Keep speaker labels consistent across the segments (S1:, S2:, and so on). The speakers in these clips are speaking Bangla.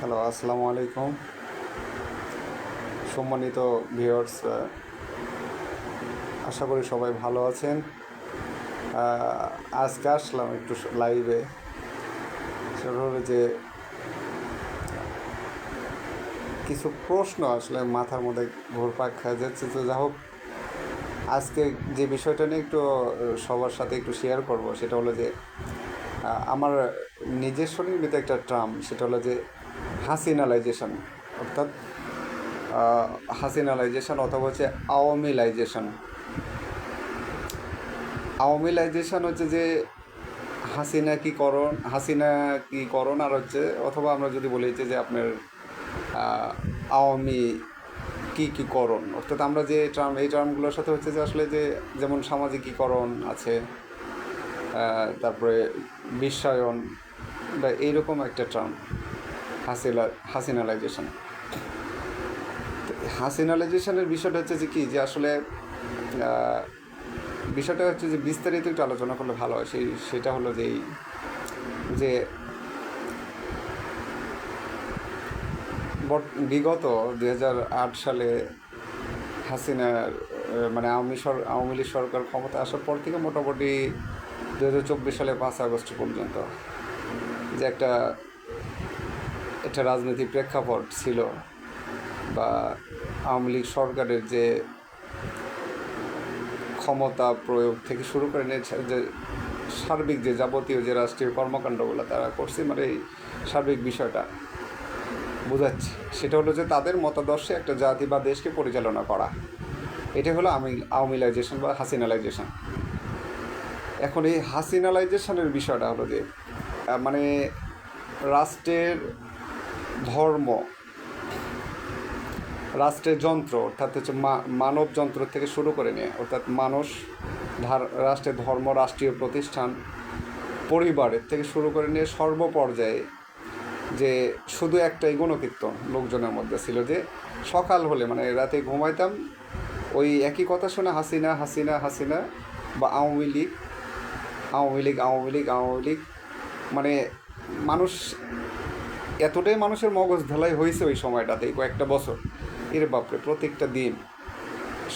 S1: হ্যালো, আসসালামু আলাইকুম। সম্মানিত ভিউয়ার্স আশা করি সবাই ভালো আছেন। আজকে আসলাম একটু লাইভে সেটা হলো যে, কিছু প্রশ্ন আসলে মাথার মধ্যে ঘুরপাক খেয়ে যাচ্ছে। তো যা হোক, আজকে যে বিষয়টা নিয়ে একটু সবার সাথে একটু শেয়ার করব, সেটা হলো যে আমার নিজস্ব নির্মিত একটা ট্রাম সেটা হলো যে হাসিনালাইজেশন, অর্থাৎ হাসিনালাইজেশন অথবা হচ্ছে আওয়ামিলাইজেশন। আওয়ামিলাইজেশন হচ্ছে যে হাসিনা কি করণ, হাসিনা কি করণ, আর হচ্ছে অথবা আমরা যদি বলি যে আপনার আওয়ামী কি কি করণ, অর্থাৎ আমরা যে টার্ম এই টার্মগুলোর সাথে হচ্ছে যে আসলে যে যেমন সামাজিকীকরণ আছে তারপরে বিশ্বায়ন, বা এইরকম একটা টার্ম হাসিলা, হাসিনালাইজেশন। হাসিনালাইজেশনের বিষয়টা হচ্ছে যে কি, যে আসলে বিষয়টা হচ্ছে যে বিস্তারিত একটু আলোচনা করলে ভালো হয়। সেই, সেটা হলো যে যে বিগত দু হাজার আট সালে হাসিনার মানে আওয়ামী সর, আওয়ামী লীগ সরকার ক্ষমতা আসার পর থেকে মোটামুটি দু হাজার চব্বিশ সালে পাঁচ আগস্ট পর্যন্ত, যে একটা একটা রাজনৈতিক প্রেক্ষাপট ছিল বা আওয়ামী লীগ সরকারের যে ক্ষমতা প্রয়োগ থেকে শুরু করে যে সার্বিক যে যাবতীয় যে রাষ্ট্রীয় কর্মকাণ্ডগুলো তারা করছে মানে এই সার্বিক বিষয়টা বোঝাচ্ছি। সেটা হলো যে তাদের মতাদর্শে একটা জাতি বা দেশকে পরিচালনা করা। এটা হলো আমি আওয়ামিলাইজেশন বা হাসিনালাইজেশন। এখন এই হাসিনালাইজেশনের বিষয়টা হলো যে মানে রাষ্ট্রের ধর্ম, রাষ্ট্রের যন্ত্র, অর্থাৎ হচ্ছে মানব যন্ত্র থেকে শুরু করে নিয়ে, অর্থাৎ মানুষ রাষ্ট্রের ধর্ম, রাষ্ট্রীয় প্রতিষ্ঠান, পরিবারের থেকে শুরু করে নিয়ে সর্বপর্যায়ে যে শুধু একটাই গণকীর্তন লোকজনের মধ্যে ছিল যে সকাল হলে মানে রাতে ঘুমাইতাম, ওই একই কথা শুনে হাসিনা হাসিনা হাসিনা বা আওয়ামী লীগ আওয়ামী লীগ আওয়ামী লীগ আওয়ামী লীগ মানে মানুষ এতটাই মানুষের মগজ ধলাই হয়েছে ওই সময়টাতে কয়েকটা বছর। এর বাপরে, প্রত্যেকটা দিন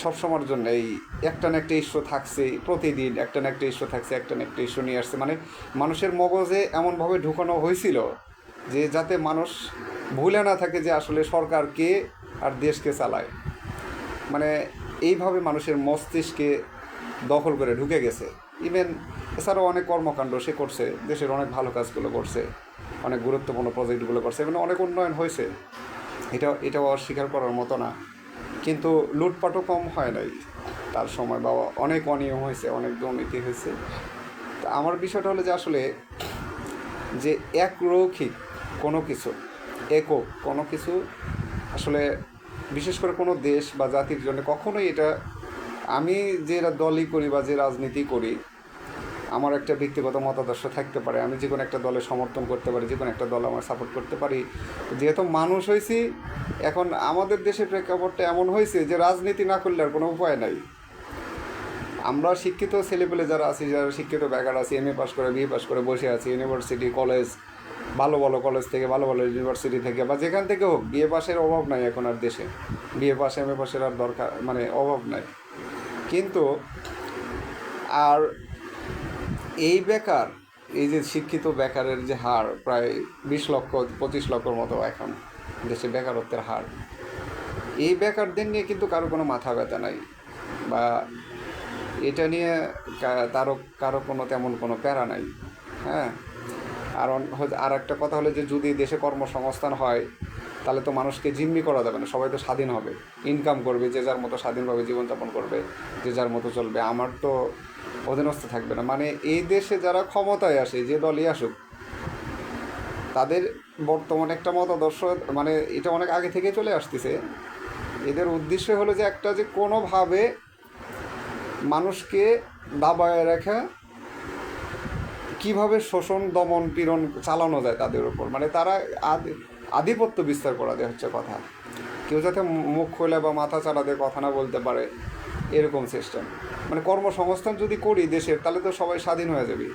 S1: সব সময়ের জন্য এই একটা না একটা ইস্যু থাকছে, প্রতিদিন একটা না একটা ইস্যু থাকছে, একটা না একটা ইস্যু নিয়ে আসছে। মানে মানুষের মগজে এমনভাবে ঢুকানো হয়েছিল যে যাতে মানুষ ভুলে না থাকে যে আসলে সরকার কে আর দেশকে চালায়। মানে এইভাবে মানুষের মস্তিষ্কে দখল করে ঢুকে গেছে। ইভেন এছাড়াও অনেক কর্মকাণ্ড সে করছে, দেশের অনেক ভালো কাজগুলো করছে। অনেক গুরুত্বপূর্ণ প্রজেক্টগুলো করছে। এবং অনেক উন্নয়ন হয়েছে। এটা এটাও অস্বীকার করার মতো না। কিন্তু লুটপাটও কম হয় নাই। তার সময় বা অনেক অনিয়ম হয়েছে, অনেক দুর্নীতি হয়েছে। তা আমার বিষয়টা হলো যে আসলে যে একরৈখিক কোনো কিছু, একক কোনো কিছু, আসলে বিশেষ করে কোনো দেশ বা জাতির জন্য কখনোই এটা আমি যে দলই করি বা যে রাজনীতি করি আমার একটা ব্যক্তিগত মতাদর্শ থাকতে পারে, আমি যে কোনো একটা দলের সমর্থন করতে পারি, যে কোনো একটা দল আমার সাপোর্ট করতে পারি। যেহেতু মানুষ হয়েছি, এখন আমাদের দেশের প্রেক্ষাপটটা এমন হয়েছে যে রাজনীতি না করলে আর কোনো উপায় নাই। আমরা শিক্ষিত ছেলেপেলে যারা আছি, যারা শিক্ষিত বেকার আছি এম এ পাস করে বিএ পাস করে বসে আছি ইউনিভার্সিটি কলেজ ভালো ভালো কলেজ থেকে, ভালো ভালো ইউনিভার্সিটি থেকে বা যেখান থেকে হোক বিএ পাসের অভাব নাই এখন আর দেশে। বিএ পাস এম এ পাসের আর দরকার মানে অভাব নাই। কিন্তু আর এই বেকার, এই যে শিক্ষিত বেকারের যে হার, প্রায় বিশ লক্ষ, পঁচিশ লক্ষর মতো এখন দেশে বেকারত্বের হার। এই বেকারদের নিয়ে কিন্তু কারও কোনো মাথা ব্যথা নাই বা এটা নিয়ে তারও, কারও কোনো তেমন কোনো প্যারা নাই হ্যাঁ? আর আর একটা কথা হলো যে যদি দেশে কর্মসংস্থান হয়, তাহলে তো মানুষকে জিম্মি করা যাবে না, সবাই তো স্বাধীন হবে। ইনকাম করবে, যে যার মতো স্বাধীনভাবে জীবনযাপন করবে, যে যার মতো চলবে। আমার তো অধীনস্থ থাকবে না। মানে এই দেশে যারা ক্ষমতায় আসে, যে দলই আসুক, তাদের বর্তমানে একটা মতাদর্শ মানে এটা অনেক আগে থেকে চলে আসতেছে। এদের উদ্দেশ্য হলো যে একটা যে কোনোভাবে মানুষকে দাবায় রাখা কীভাবে শোষণ, দমন, পীড়ন চালানো যায় তাদের উপর। মানে তারা আদি- আধিপত্য বিস্তার করা দেয় হচ্ছে কথা। কেউ যাতে মুখ খোলা বা মাথা চালাতে কথা না বলতে পারে এরকম সিস্টেম মানে কর্মসংস্থান যদি করি দেশের, তাহলে তো সবাই স্বাধীন হয়ে যাবে।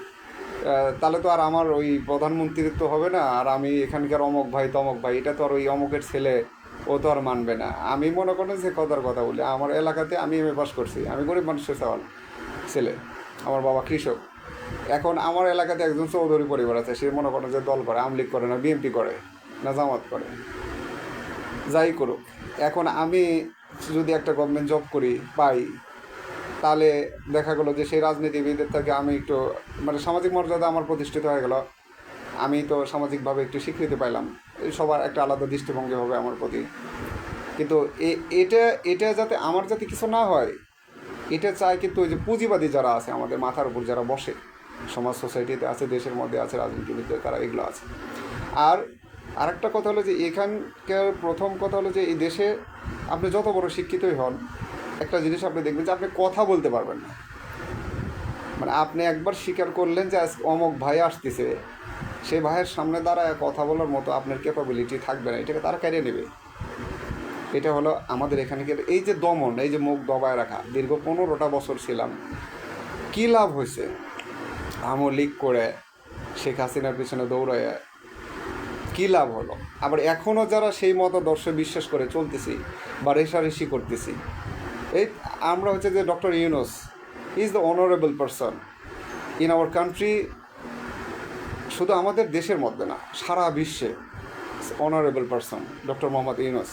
S1: তাহলে তো আর আমার ওই প্রধানমন্ত্রীর তো হবে না, আর আমি এখানকার অমক ভাই, তমক ভাই, এটা তো আর ওই অমকের ছেলে, ও তো আর মানবে না। আমি মনে করেন যে কথার কথা বলি, আমার এলাকাতে আমি এম এ পাস করছি, আমি গরিব মানুষের সওয়াল ছেলে, আমার বাবা কৃষক। এখন আমার এলাকাতে একজন চৌধুরী পরিবার আছে, সে মনে করেন যে দল করে, আমলিগ করে না, বিএনপি করে, না জামাত করে। যাই করুক, এখন আমি যদি একটা গভর্নমেন্ট জব করি, পাই, তাহলে দেখা গেলো যে সেই রাজনীতিবিদের থেকে আমি একটু মানে সামাজিক মর্যাদা আমার প্রতিষ্ঠিত হয়ে গেল। আমি তো সামাজিকভাবে একটু স্বীকৃতি পাইলাম। সবার একটা আলাদা দৃষ্টিভঙ্গি হবে আমার প্রতি। কিন্তু এ- এটা এটা যাতে আমার যাতে কিছু না হয়, এটা চায় কিন্তু ওই যে পুঁজিবাদী যারা আছে আমাদের মাথার উপর যারা বসে, সমাজ সোসাইটিতে আছে, দেশের মধ্যে আছে রাজনীতিবিদে তারা এগুলো আছে। আর আরেকটা কথা হলো যে এখানকার প্রথম কথা হলো যে এই দেশে আপনি যত বড় শিক্ষিতই হন, একটা জিনিস আপনি দেখবেন যে আপনি কথা বলতে পারবেন না। মানে আপনি একবার স্বীকার করলেন যে অমক ভাই আসতেছে সেই ভাইয়ের সামনে দাঁড়ায় কথা বলার মতো আপনার ক্যাপাবিলিটি থাকবে না, এটাকে তারা কেড়ে নেবে। এটা হলো আমাদের এখানকার এই যে দমন, এই যে মুখ দবায় রাখা, দীর্ঘ পনেরোটা বছর ছিলাম। কী লাভ হয়েছে? আমও লিক করে শেখ হাসিনার পিছনে দৌড়ায় কী লাভ হলো? আবার এখনও যারা সেই মতাদর্শে বিশ্বাস করে চলতেছি বা রেশারেশি করতেছি, এই আমরা হচ্ছে যে doctor Yunus is the honourable person in our country শুধু আমাদের দেশের মধ্যে না, সারা বিশ্বে honourable person doctor Mohammad Yunus.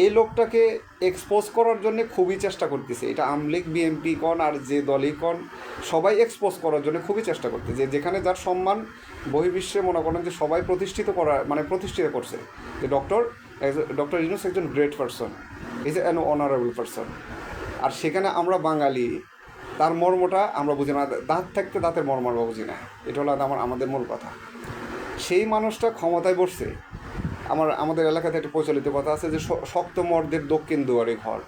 S1: এই লোকটাকে এক্সপোজ করার জন্য খুবই চেষ্টা করতেছে। এটা আমলিগ বিএনপি কন আর যে দলই কন, সবাই এক্সপোজ করার জন্য খুবই চেষ্টা করতেছে। যেখানে যার সম্মান বহির্বিশ্বে মনে করেন যে সবাই প্রতিষ্ঠিত করা মানে প্রতিষ্ঠিত করছে। যে ডক্টর ডক্টর ইউনুস একজন great person is an honourable person আর সেখানে আমরা বাঙালি, তার মর্মটা আমরা বুঝি না। দাঁত থাকতে দাঁতের মর্ম আমরা বুঝি না। এটা হলো আমার, আমাদের মূল কথা। সেই মানুষটা ক্ষমতায় বসছে। আমার, আমাদের এলাকাতে একটা প্রচলিত কথা আছে যে শক্ত মর্দের দক্ষিণ দুয়ারে ঘর।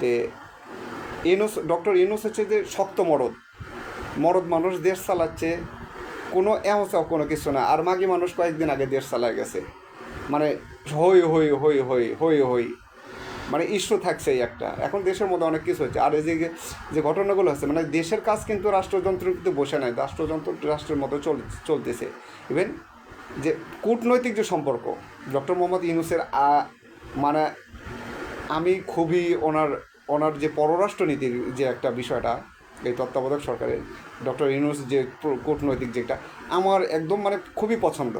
S1: তে ইনুস, ডক্টর ইনুস হচ্ছে যে শক্ত মরদ। মরদ মানুষ দেশ চালাচ্ছে, কোনো এহসাও কোনো কিছু না। আর মাগি মানুষ কয়েকদিন আগে দেশ চালায় গেছে। মানে হই হই হই হই হই হই। মানে ইস্যু থাকছে এই একটা। এখন দেশের মধ্যে অনেক কিছু হচ্ছে। আর এই যে যে ঘটনাগুলো হচ্ছে মানে দেশের কাজ কিন্তু রাষ্ট্রযন্ত্র কিন্তু বসে নাই। রাষ্ট্রযন্ত্র, রাষ্ট্রের মতো চল, চলতেছে। ইভেন যে কূটনৈতিক যে সম্পর্ক, ডক্টর মোহাম্মদ ইউনুসের মানে আমি খুবই ওনার ওনার যে পররাষ্ট্রনীতির যে একটা বিষয়টা, এই তত্ত্বাবধায়ক সরকারের, ডক্টর ইউনুস যে কূটনৈতিক যেটা, আমার একদম মানে খুবই পছন্দ।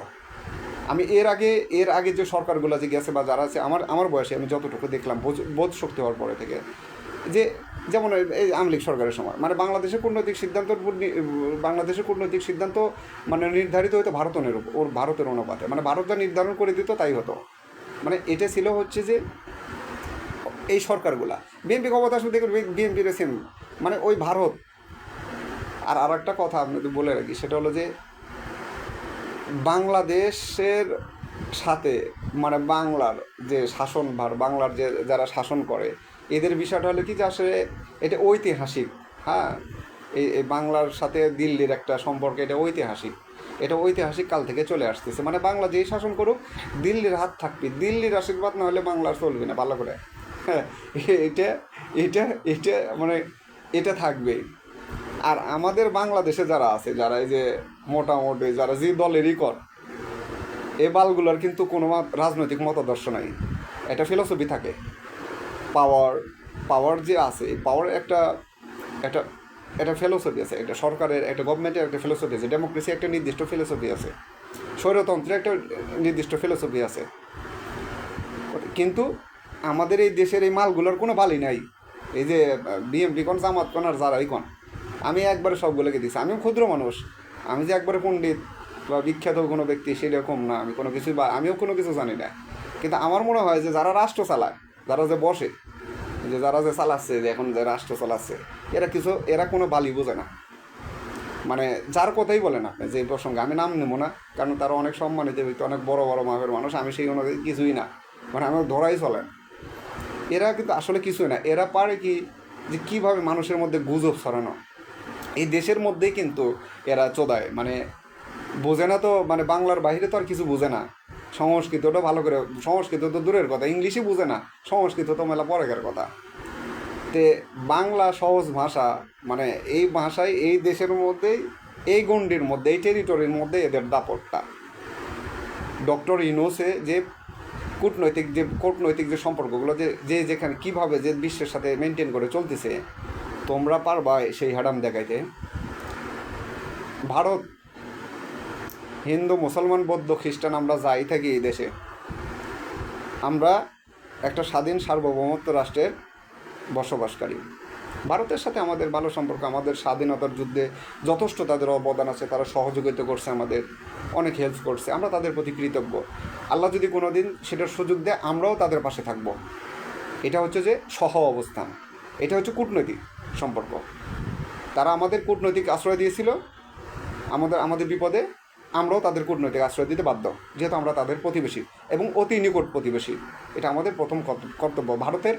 S1: আমি এর আগে এর আগে যে সরকারগুলো যে গেছে বা যারা আছে, আমার আমার বয়সে আমি যতটুকু দেখলাম, বোঝ- বোধ শক্তি হওয়ার পরে থেকে যে যেমন এই- আওয়ামী সরকারের সময় মানে বাংলাদেশের কূটনৈতিক সিদ্ধান্ত বাংলাদেশের কূটনৈতিক সিদ্ধান্ত মানে নির্ধারিত হতো ভারতের ওর ভারতের অনুপাতে। মানে ভারত যা নির্ধারণ করে দিত, তাই হতো। মানে এটা ছিল হচ্ছে যে এই সরকারগুলা। বিএনপি ক্ষমতা শুধু দেখুন বিএনপির সেম মানে ওই ভারত। আর আর একটা কথা আপনাদের বলে রাখি, সেটা হলো যে বাংলাদেশের সাথে মানে বাংলার যে শাসনভার, বাংলার যে যারা শাসন করে এদের বিষয়টা হলো কি যে আসলে এটা ঐতিহাসিক হ্যাঁ? এই বাংলার সাথে দিল্লির একটা সম্পর্ক, এটা ঐতিহাসিক। এটা ঐতিহাসিক কাল থেকে চলে আসতেছে। মানে বাংলা যেই শাসন করুক, দিল্লির হাত থাকবে। দিল্লির আশীর্বাদ না হলে বাংলার চলবে না, ভালো করে। হ্যাঁ এটা এটা এটা মানে এটা থাকবে। আর আমাদের বাংলাদেশে যারা আছে, যারা এই যে মোটামুটি যারা যে দলেরই কর, এ বালগুলোর কিন্তু কোনো রাজনৈতিক মতাদর্শ নাই। এটা ফিলসফি থাকে। পাওয়ার পাওয়ার যে আছে, এই পাওয়ার একটা একটা একটা ফিলসফি আছে, একটা সরকারের, একটা গভর্নমেন্টের একটা ফিলসফি আছে ডেমোক্রেসি একটা নির্দিষ্ট ফিলসফি আছে, স্বৈরতন্ত্রের একটা নির্দিষ্ট ফিলসফি আছে। কিন্তু আমাদের এই দেশের এই মালগুলোর কোনো বালি নাই। এই যে বিএমপি কোন, জামাত কোন আর যারাই কোন, আমি একবারে সবগুলোকে দিছি, আমিও ক্ষুদ্র মানুষ, আমি যে একবারে পণ্ডিত বা বিখ্যাত কোনো ব্যক্তি সেরকম না, আমি কোনো কিছু বা, আমিও কোনো কিছু জানি না। কিন্তু আমার মনে হয় যে যারা রাষ্ট্র চালায়, যারা যে বসে যে যারা যে চালাচ্ছে, যে এখন যে রাষ্ট্র চালাচ্ছে, এরা কিছু, এরা কোনো বালি বোঝে না। মানে যার কথাই বলেন আপনি যে প্রসঙ্গে আমি নাম নেব না, কারণ তারা অনেক সম্মানিত ব্যক্তি, অনেক বড় বড় মাপের মানুষ, আমি সেই অনুযায়ী কিছুই না। মানে আমার ধরাই চলে। এরা কিন্তু আসলে কিছুই না। এরা পারে কি, যে কীভাবে মানুষের মধ্যে গুজব ছড়ানো। এই দেশের মধ্যেই কিন্তু এরা চোদায়। মানে বোঝে না তো মানে বাংলার বাইরে তো আর কিছু বোঝে না। সংস্কৃতটা ভালো করে, সংস্কৃত তো দূরের কথা, ইংলিশই বুঝে না, সংস্কৃত তো মেলা পরের কথা। তে বাংলা সহজ ভাষা মানে এই ভাষায় এই দেশের মধ্যেই, এই গণ্ডির মধ্যে, এই টেরিটরির মধ্যে এদের দাপটটা। ডক্টর ইনোসে যে কূটনৈতিক যে কূটনৈতিক যে সম্পর্কগুলো, যে যে যেখানে, কীভাবে যে বিশ্বের সাথে মেনটেন করে চলতেছে, তোমরা পারবা সেই হাডাম দেখাইতে। ভারত হিন্দু, মুসলমান, বৌদ্ধ, খ্রিস্টান আমরা যাই থাকি এই দেশে, আমরা একটা স্বাধীন সার্বভৌমত্ব রাষ্ট্রের বসবাসকারী। ভারতের সাথে আমাদের ভালো সম্পর্ক, আমাদের স্বাধীনতার যুদ্ধে যথেষ্ট তাদের অবদান আছে, তারা সহযোগিতা করছে আমাদের, অনেক হেল্প করছে, আমরা তাদের প্রতি কৃতজ্ঞ। আল্লাহ যদি কোনো দিন সেটার সুযোগ দেয়, আমরাও তাদের পাশে থাকব। এটা হচ্ছে যে সহ অবস্থান, এটা হচ্ছে কূটনৈতিক সম্পর্ক। তারা আমাদের কূটনৈতিক আশ্রয় দিয়েছিল, আমাদের আমাদের বিপদে আমরাও তাদের কূটনৈতিক আশ্রয় দিতে বাধ্য, যেহেতু আমরা তাদের প্রতিবেশী এবং অতি নিকট প্রতিবেশী। এটা আমাদের প্রথম কর্ত- কর্তব্য। ভারতের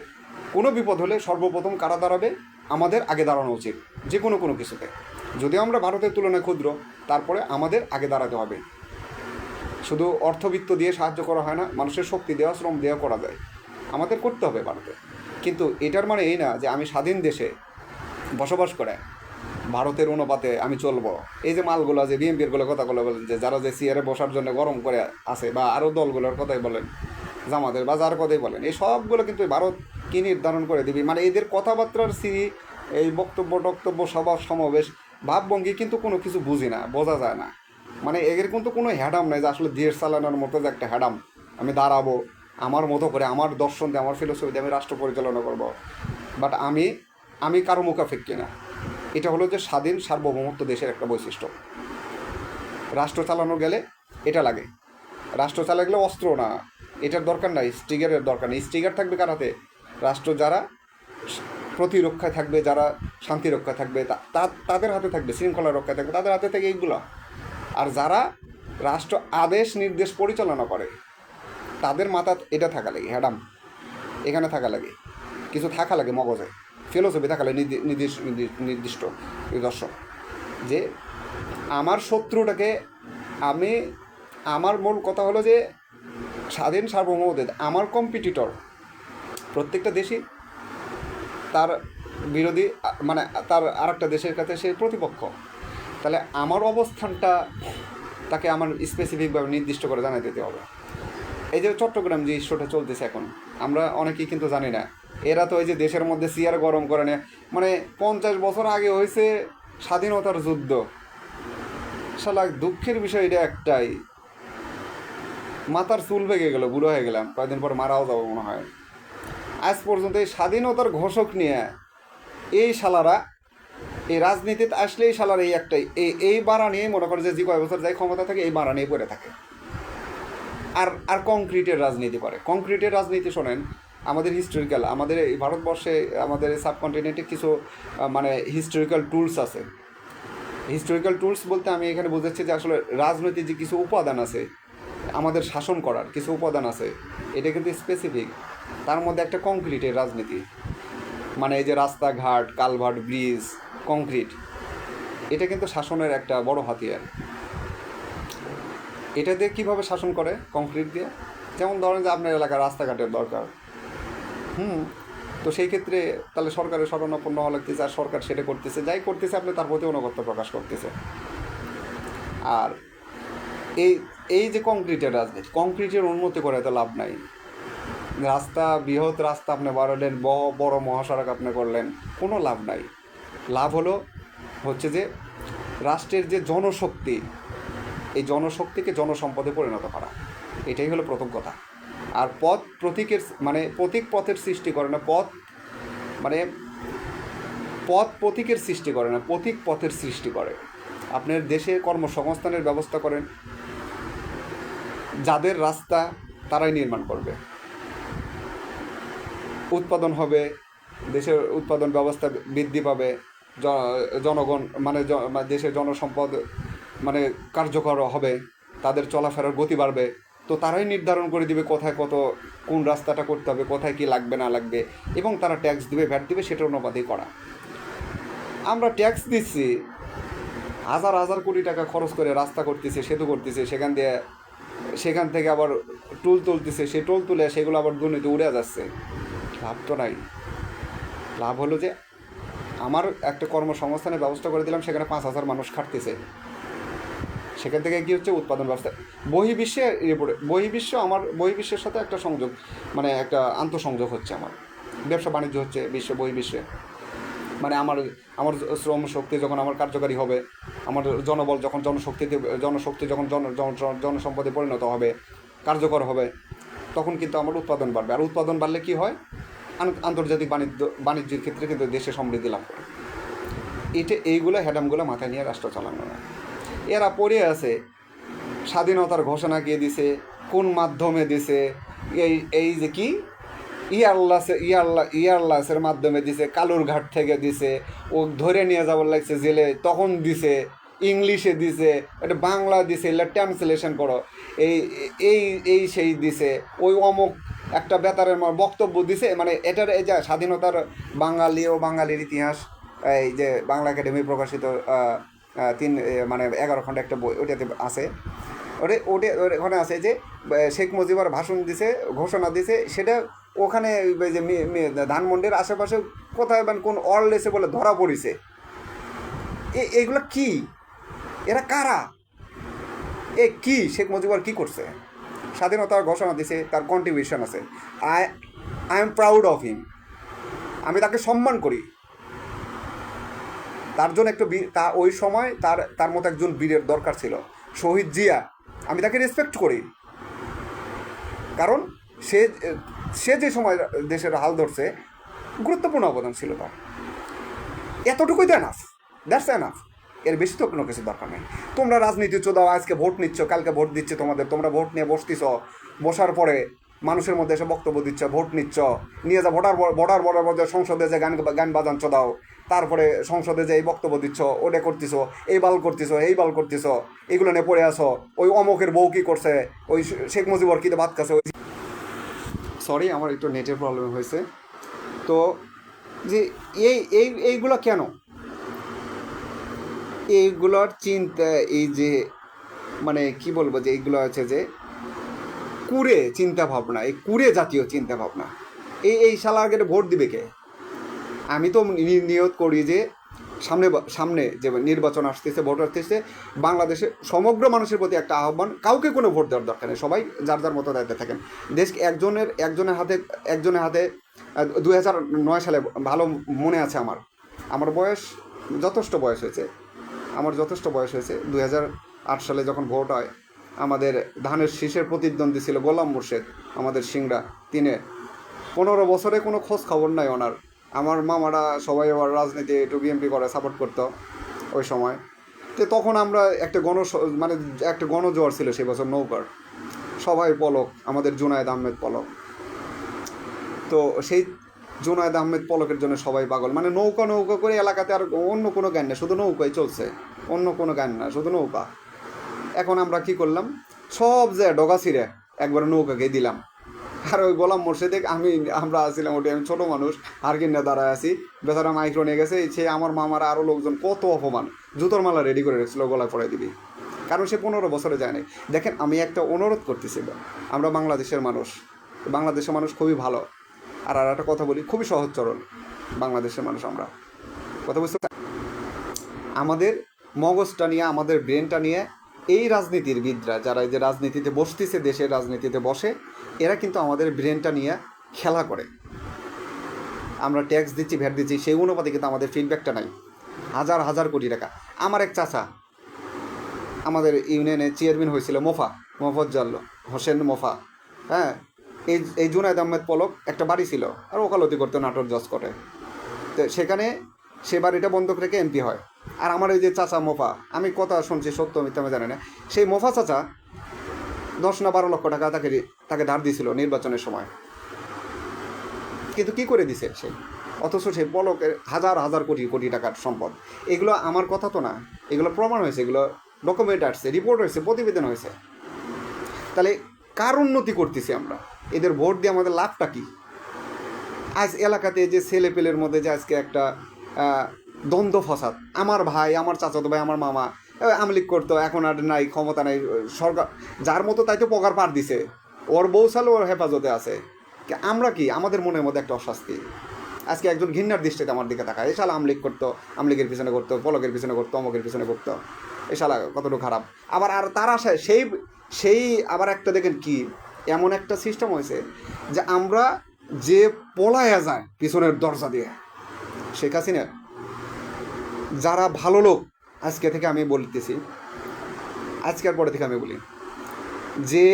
S1: কোনো বিপদ হলে সর্বপ্রথম কারা দাঁড়াবে? আমাদের আগে দাঁড়ানো উচিত যে কোনো কোনো কিছুতে। যদিও আমরা ভারতের তুলনায় ক্ষুদ্র, তারপরে আমাদের আগে দাঁড়াতে হবে। শুধু অর্থবিত্ত দিয়ে সাহায্য করা হয় না, মানুষের শক্তি দেওয়া, শ্রম দেওয়া করা যায়। আমাদের করতে হবে ভারতে। কিন্তু এটার মানে এই না যে আমি স্বাধীন দেশে বসবাস করে ভারতের অনুপাতে আমি চলবো। এই যে মালগুলো যে বিএনপিরগুলো কথাগুলো বলেন যে, যারা যে সিয়ারে বসার জন্য গরম করে আছে বা আরও দলগুলোর কথাই বলেন, জামাতের বা যার কথাই বলেন, এই সবগুলো কিন্তু ভারত কি নির্ধারণ করে দিবি? মানে এদের কথাবার্তার সি, এই বক্তব্য, টক্তব্য, সভা, সমাবেশ, ভাবভঙ্গি কিন্তু কোনো কিছু বুঝি না, বোঝা যায় না। মানে এদের কিন্তু কোনো হ্যাডাম নাই যে আসলে দেশ চালানোর মতো যে একটা হ্যাডাম আমি দাঁড়াবো, আমার মতো করে, আমার দর্শন দিয়ে, আমার ফিলোসফি দিয়ে আমি রাষ্ট্র পরিচালনা করব। বাট আমি আমি কারও মুখাফেক্ষি না। এটা হলো যে স্বাধীন সার্বভৌমত্ব দেশের একটা বৈশিষ্ট্য। রাষ্ট্র চালানো গেলে এটা লাগে। রাষ্ট্র চালা গেলে অস্ত্র না, এটার দরকার নাই, স্টিগারের দরকার নেই। স্টিগার থাকবে কার হাতে? রাষ্ট্র যারা প্রতিরক্ষায় থাকবে, যারা শান্তি রক্ষায় থাকবে তাদের হাতে থাকবে, শৃঙ্খলা রক্ষায় থাকবে, তাদের হাতে থেকে এইগুলো। আর যারা রাষ্ট্র আদেশ, নির্দেশ পরিচালনা করে, তাদের মাথা এটা থাকা লাগে হ্যাডাম এখানে থাকা লাগে। কিছু থাকা লাগে মগজে। ফিলোসফি নির্দি- নির্দিষ্ট নির্দি- নির্দিষ্ট দর্শক। যে আমার শত্রুটাকে আমি, আমার মূল কথা হলো যে স্বাধীন সার্বভৌমদের আমার কম্পিটিটর প্রত্যেকটা দেশই তার বিরোধী মানে তার আর একটা দেশের কাছে সে প্রতিপক্ষ। তাহলে আমার অবস্থানটা তাকে আমার স্পেসিফিকভাবে নির্দিষ্ট করে জানাই দিতে হবে। এই যে চট্টগ্রাম যে ইস্যুটা চলতেছে এখন, আমরা অনেকেই কিন্তু জানি না এরা তো ওই যে দেশের মধ্যে সিয়ার গরম করে নেয় মানে পঞ্চাশ বছর আগে হয়েছে স্বাধীনতার যুদ্ধ। শালা, দুঃখের বিষয় এটা একটাই। মাথার চুল বেগে গেল, বুড়ো হয়ে গেলাম। কয়েকদিন পর মারাও যাব মনে হয়। আজ পর্যন্ত এই স্বাধীনতার ঘোষক নিয়ে এই শালারা, এই রাজনীতিতে আসলে এই শালার এই একটাই। এই এই বাড়া নিয়ে মনে করে যে যে কয় বছর যাই ক্ষমতা থাকে, এই বাড়া নিয়ে পড়ে থাকে। আর আর কংক্রিটের রাজনীতি করে। কংক্রিটের রাজনীতি শোনেন আমাদের হিস্টোরিক্যাল আমাদের এই ভারতবর্ষে আমাদের সাবকন্টিনেন্টে কিছু মানে হিস্টোরিক্যাল টুলস আছে। হিস্টোরিক্যাল টুলস বলতে আমি এখানে বোঝাচ্ছি যে আসলে রাজনৈতিক যে কিছু উপাদান আছে, আমাদের শাসন করার কিছু উপাদান আছে, এটা কিন্তু স্পেসিফিক তার মধ্যে একটা কংক্রিটের রাজনীতি। মানে এই যে রাস্তাঘাট, কালভার্ট, ব্রিজ কংক্রিট এটা কিন্তু শাসনের একটা বড় হাতিয়ার। এটা দিয়ে কীভাবে শাসন করে? কংক্রিট দিয়ে? যেমন ধরেন যে আপনার এলাকার রাস্তাঘাটের দরকার। হুম, তো সেই ক্ষেত্রে তাহলে সরকারের শরণাপন্ন হওয়া লাগতেছে, আর সরকার সেটা করতেছে। যাই করতেছে, আপনি তার প্রতি অনুগত্য প্রকাশ করতেছে। আর এই এই যে কংক্রিটের রাজনীতি, কংক্রিটের উন্নতি করে তো লাভ নাই। রাস্তা, বৃহৎ রাস্তা আপনি বাড়ালেন বড় মহাসড়ক আপনি করলেন, কোনো লাভ নাই। লাভ হলো হচ্ছে যে, রাষ্ট্রের যে জনশক্তি, এই জনশক্তিকে জনসম্পদে পরিণত করা। এটাই হলো প্রথম কথা। আর পথ প্রতীকের মানে প্রতীক পথের সৃষ্টি করে না, পথ মানে পথ প্রতীকের সৃষ্টি করে না, প্রতীক পথের সৃষ্টি করে। আপনার দেশে কর্মসংস্থানের ব্যবস্থা করেন, যাদের রাস্তা তারাই নির্মাণ করবে। উৎপাদন হবে, দেশের উৎপাদন ব্যবস্থা বৃদ্ধি পাবে জনগণ মানে মানে দেশের জনসম্পদ মানে কার্যকর হবে, তাদের চলাফেরার গতি বাড়বে। তো তারাই নির্ধারণ করে দিবে কোথায় কত, কোন রাস্তাটা করতে হবে, কোথায় কি লাগবে, না লাগবে, এবং তারা ট্যাক্স দিবে, ভ্যাট দিবে, সেটা অনুপাতেই করা। আমরা ট্যাক্স দিচ্ছি, হাজার হাজার কোটি টাকা খরচ করে রাস্তা করতেছে, সেতু করতেছে, সেখান দিয়ে, সেখান থেকে আবার টুল তুলতেছে, সে টোল তুলে সেগুলো আবার দুর্নীতি উড়ে যাচ্ছে। লাভ তো নাই। লাভ হলো যে, আমার একটা কর্মসংস্থানের ব্যবস্থা করে দিলাম, সেখানে পাঁচ হাজার মানুষ খাটতেছে। সেখান থেকে কি হচ্ছে? উৎপাদন ব্যবস্থা বহির্বিশ্বে বহির্বিশ্ব আমার, বহির্বিশ্বের সাথে একটা সংযোগ মানে একটা আন্তঃসংযোগ হচ্ছে আমার। ব্যবসা বাণিজ্য হচ্ছে বিশ্ব বহির্বিশ্বে। মানে আমার আমার শ্রম শক্তি যখন আমার কার্যকারী হবে, আমার জনবল যখন জনশক্তিতে, জনশক্তি যখন জন- জনসম্পদে পরিণত হবে, কার্যকর হবে, তখন কিন্তু আমার উৎপাদন বাড়বে। আর উৎপাদন বাড়লে কি হয়? আন্তর্জাতিক বাণিজ্য, বাণিজ্যের ক্ষেত্রে কিন্তু দেশে সমৃদ্ধি লাভ করে। এটা, এইগুলো হ্যাডামগুলো মাথায় নিয়ে রাষ্ট্র চালানো। না এরা পড়ে আছে। স্বাধীনতার ঘোষণা কে দিছে? কোন মাধ্যমে দিছে? এই এই যে কি? ইয়ারলাসে, ইয়ারলা, ইয়ারলাসের মাধ্যমে দিছে, কালুরঘাট থেকে দিছে, ও ধরে নিয়ে যাবার লাগছে জেলে, তখন দিছে, ইংলিশে দিছে, এটা বাংলা দিছে এগুলো ট্রান্সলেশন করো। এই এই এই সেই দিছে, ওই অমুক একটা বেতারের বক্তব্য দিছে মানে এটার এই যে স্বাধীনতার বাঙালি ও বাঙালির ইতিহাস, এই যে বাংলা একাডেমি প্রকাশিত তিন মানে এগারো খন্ড একটা বই ওটাতে আছে। ওটা ওটা ওখানে আছে যে শেখ মুজিবার ভাষণ দিছে, ঘোষণা দিছে, সেটা ওখানে যে ধানমন্ডির আশেপাশে কোথায় মানে কোন অর্ল এসে বলে ধরা পড়েছে। এ- এগুলো কি? এরা কারা? এ, কি? শেখ মুজিবার কি করছে? স্বাধীনতার ঘোষণা দিছে, তার কন্ট্রিবিউশন আছে। I I am proud of him আমি তাকে সম্মান করি। তার জন্য একটু তা ওই সময় তার তার মতো একজন বীরের দরকার ছিল। শহীদ জিয়া। আমি তাকে রেসপেক্ট করি। কারণ সে সে যে সময় দেশের হাল ধরছে, গুরুত্বপূর্ণ অবদান ছিল তার। এতটুকুই তো এনাফ দ্যাটস এনাফ এর বেশি তো কোনো কিছু দরকার নেই। তোমরা রাজনীতি চোদাও, আজকে ভোট নিচ্ছ, কালকে ভোট দিচ্ছে তোমাদের। তোমরা ভোট নিয়ে বসতিছ। বসার পরে মানুষের মধ্যে এসে বক্তব্য দিচ্ছ, ভোট নিচ্ছ। নিয়ে যা, ভোটার ভোটার বড়ার মধ্যে সংসদে যে গান গান বাজান চোদাও। তারপরে সংসদে যে এই বক্তব্য দিচ্ছ, ওটা করতেছ, এই বাল করতেছ, এই বাল করতেছ, এগুলো নিয়ে পড়ে আসো ওই অমকের বউ কি করছে, ওই শেখ মুজিবর কিতে ভাত খাচ্ছে সরি আমার একটু নেটের প্রবলেম হয়েছে। তো যে এই এই এইগুলো কেন? এইগুলোর চিন্তা, এই যে মানে কি বলব যে, এইগুলো আছে যে, কুড়ে চিন্তা ভাবনা, এই কুড়ে জাতীয় চিন্তা ভাবনা। এই এই শালাকে ভোট দিবে কে? আমি তো নিয়ত করি যে সামনে সামনে যে নির্বাচন আসতেছে, ভোট আসতেছে, বাংলাদেশে সমগ্র মানুষের প্রতি একটা আহ্বান, কাউকে কোনো ভোট দেওয়ার দরকার নেই, সবাই যার যার মতো দায়িত্বে থাকেন। দেশ একজনের একজনের হাতে একজনের হাতে দুই হাজার নয় সালে ভালো মনে আছে আমার। আমার বয়স যথেষ্ট বয়স হয়েছে। আমার যথেষ্ট বয়স হয়েছে। হাজার আট সালে যখন ভোট হয়, আমাদের ধানের শীষের প্রতিদ্বন্দ্বী ছিল গোলাম মুর্শেদ, আমাদের সিংড়া। তিনে পনেরো বছরে কোনো খোঁজ খবর নাই ওনার। আমার মামারা সবাই আবার রাজনীতি, একটু বিএমপি করে সাপোর্ট করতো ওই সময়। তো তখন আমরা একটা গণ মানে একটা গণজোয়ার ছিল সেই বছর, নৌকার। সবাই পলক, আমাদের জুনায়েদ আহমেদ পলক। তো সেই জুনায়দ আহমেদ পলকের জন্য সবাই পাগল। মানে নৌকা নৌকা করে এলাকাতে আর অন্য কোনো গান না শুধু নৌকাই চলছে। অন্য কোনো গান না, শুধু নৌকা। এখন আমরা কি করলাম? সব যে ডগা ছিঁড়ে একবার নৌকাকে দিলাম। আর ওই গোলাম মোর্শেদে আমি, আমরা আসছিলাম ওটি, আমি ছোটো মানুষ, আর কিনে দাঁড়ায় আছি। বেচারা মাইক্রো নিয়ে গেছে সে আমার মামারা আরও লোকজন কত অপমান। জুতোর মালা রেডি করে রেখেছিল, গলায় পরে দিবি। কারণ সে পনেরো বছরে যায় নাই। দেখেন, আমি একটা অনুরোধ করতেছি, আমরা বাংলাদেশের মানুষ। বাংলাদেশের মানুষ খুবই ভালো। আর আর একটা কথা বলি, খুবই সহজ সরল, বাংলাদেশের মানুষ আমরা। কথা বুঝতে আমাদের মগজটা নিয়ে, আমাদের ব্রেনটা নিয়ে, এই রাজনীতির রাজনীতিরবিদরা যারা এই যে রাজনীতিতে বসতেছে, দেশের রাজনীতিতে বসে এরা কিন্তু আমাদের ব্রেনটা নিয়ে খেলা করে। আমরা ট্যাক্স দিচ্ছি ভ্যাট দিচ্ছি, সেই অনুপাতে কিন্তু আমাদের ফিডব্যাকটা নাই। হাজার হাজার কোটি টাকা। আমার এক চাচা, আমাদের ইউনিয়নে চেয়ারম্যান হয়েছিল, মোফা, মোফজ্জল হোসেন মোফা। হ্যাঁ এই এই জুনায়দ আহমেদ পলক একটা বাড়ি ছিল, আর ওকালতি করতো নাটোর জজ করে। তো সেখানে সে বাড়িটা বন্ধক রেখে এমপি হয়। আর আমার ওই যে চাচা মোফা, আমি কথা শুনছি সত্য মিথ্যা আমি জানি না। সেই মোফা চাচা দশ না বারো লক্ষ টাকা তাকে তাকে ধার দিছিল নির্বাচনের সময়। কিন্তু কি করে দিছে সে? অথচ সে পলকের হাজার হাজার কোটি কোটি টাকার সম্পদ। এগুলো আমার কথা তো না। এগুলো প্রমাণ হয়েছে, এগুলো ডকুমেন্ট আসছে রিপোর্ট হয়েছে, প্রতিবেদন হয়েছে। তাহলে কার উন্নতি করতেছি আমরা? এদের ভোট দিয়ে আমাদের লাভটা কি? আজ এলাকাতে যে ছেলে পেলের মধ্যে যে আজকে একটা দ্বন্দ্ব ফসাদ, আমার ভাই, আমার চাচাতো ভাই, আমার মামা আমলিক করতো, এখন আর নাই, ক্ষমতা নাই, সরকার, যার মতো তাই তো পকার পার দিছে। ওর বউ সালে ওর হেফাজতে আছে। আমরা কি? আমাদের মনের মধ্যে একটা অস্বস্তি। আজকে একজন ঘৃণার দৃষ্টিতে আমার দিকে তাকায়। এ শালা আমলিগ করতো, আমলিকের পিছনে করতো, পলকের পিছনে করতো, অমকের পিছনে করতো। এ শালা কতটুকু খারাপ। আবার আর তার আশায় সেই সেই আবার একটা দেখেন কি, এমন একটা সিস্টেম হয়েছে যে আমরা যে পলায়া যায় পিছনের দরজা দিয়ে, শেখ হাসিনা যারা ভালো লোক আজকে থেকে আমি বলতেছি, আজকের পরে থেকে আমি বলি, যে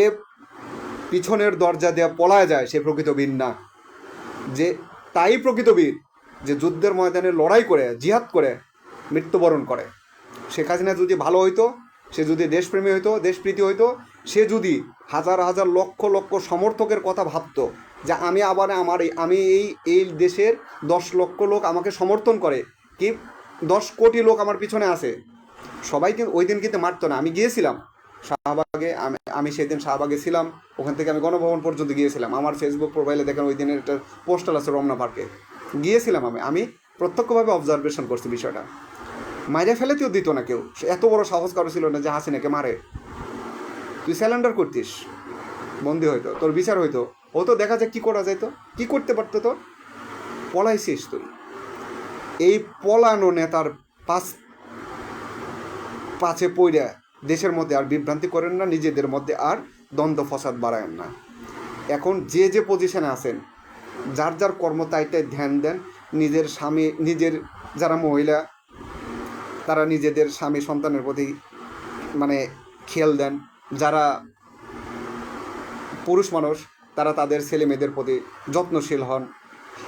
S1: পিছনের দরজা দেওয়া পলায় যায় সে প্রকৃত বীর না। যে তাই প্রকৃত বীর, যে যুদ্ধের ময়দানে লড়াই করে, জিহাদ করে, মৃত্যুবরণ করে। শেখ হাসিনা যদি ভালো হইতো, সে যদি দেশপ্রেমী হইতো, দেশপ্রীতি হইতো, সে যদি হাজার হাজার লক্ষ লক্ষ সমর্থকের কথা ভাবতো, যে আমি আবার আমার আমি এই এই দেশের দশ লক্ষ লোক আমাকে সমর্থন করে, কি দশ কোটি লোক আমার পিছনে আছে। সবাই কিন্তু ওই দিন কিন্তু মারতো না। আমি গিয়েছিলাম। শাহবাগে, আমি আমি সেদিন শাহবাগে ছিলাম। ওখান থেকে আমি গণভবন পর্যন্ত গিয়েছিলাম। আমার ফেসবুক প্রোফাইলে দেখেন ওই দিনের একটা পোস্টার আছে রমনা পার্কে গিয়েছিলাম আমি। আমি প্রত্যক্ষভাবে অবজারভেশন করছি বিষয়টা। মাইরে ফেলেতেও দিত না কেউ। এত বড় সাহস কারও ছিল না যে হাসিনাকে মারে। তুই স্যালেন্ডার করতিস। বন্দি হইতো তোর বিচার হইতো ও তো দেখা যায় কি করা যেত কি করতে পারতো তোর? পলাইছিস তুই। এই পলানো নেতার পাঁচ পাছে পইরা দেশের মধ্যে আর বিভ্রান্তি করেন না, নিজেদের মধ্যে আর দ্বন্দ্ব ফসাদ বাড়ায়েন না। এখন যে যে পজিশনে আছেন, যার যার কর্ম তাই তাই ধ্যান দেন, নিজের স্বামী, নিজের যারা মহিলা, তারা নিজেদের স্বামী সন্তানের প্রতি মানে খেয়াল দেন। যারা পুরুষ মানুষ, তারা তাদের ছেলে মেয়েদের প্রতি যত্নশীল হন,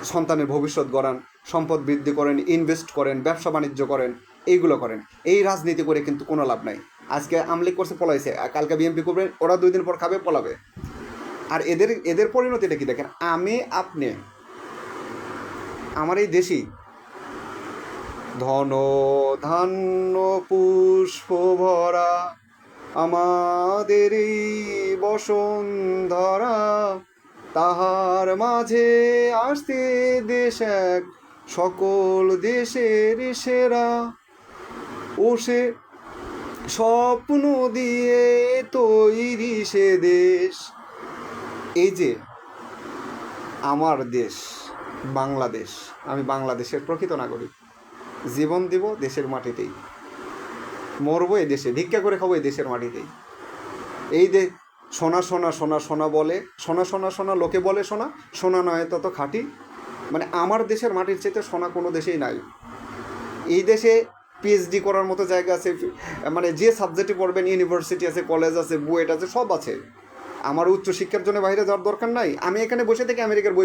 S1: সন্তানের ভবিষ্যৎ গড়ান। সম্পদ বৃদ্ধি করেন ইনভেস্ট করেন, ব্যবসা বাণিজ্য করেন, এইগুলো করেন। এই রাজনীতি করে কিন্তু কোনো লাভ নাই। আজকে আমলিক করছে, পলাইছে। কালকে বিএমপি করবে, ওরা দুই দিন পর খাবে, পলাবে। আর এদের এদের পরিণতিটা কি দেখেন? আমি, আপনি, আমার এই দেশি ধন ধান্য পুষ্প ভরা আমাদের এই বসুন্ধরা, তাহার মাঝে আসতে দেশ এক সকল দেশের সেরা। ও সে স্বপ্ন দিয়ে তৈরি সে দেশ। এই যে আমার দেশ, বাংলাদেশ, আমি বাংলাদেশের প্রকৃত নাগরিক। জীবন দিব দেশের মাটিতেই। মরবো এই দেশে, ভিক্ষা করে খাব এই দেশের মাটিতেই। এই যে সোনা সোনা সোনা সোনা বলে, সোনা সোনা সোনা লোকে বলে সোনা সোনা নয় তত খাঁটি। মানে আমার দেশের মাটির চাইতে সোনা কোনো দেশেই নাই। এই দেশে পিএইচডি করার মতো জায়গা আছে মানে যে সাবজেক্টে পড়বেন ইউনিভার্সিটি আছে কলেজ আছে, বুয়েট আছে, সব আছে। আমার উচ্চশিক্ষার জন্য বাইরে যাওয়ার দরকার নাই। আমি এখানে বসে থেকে আমেরিকার বই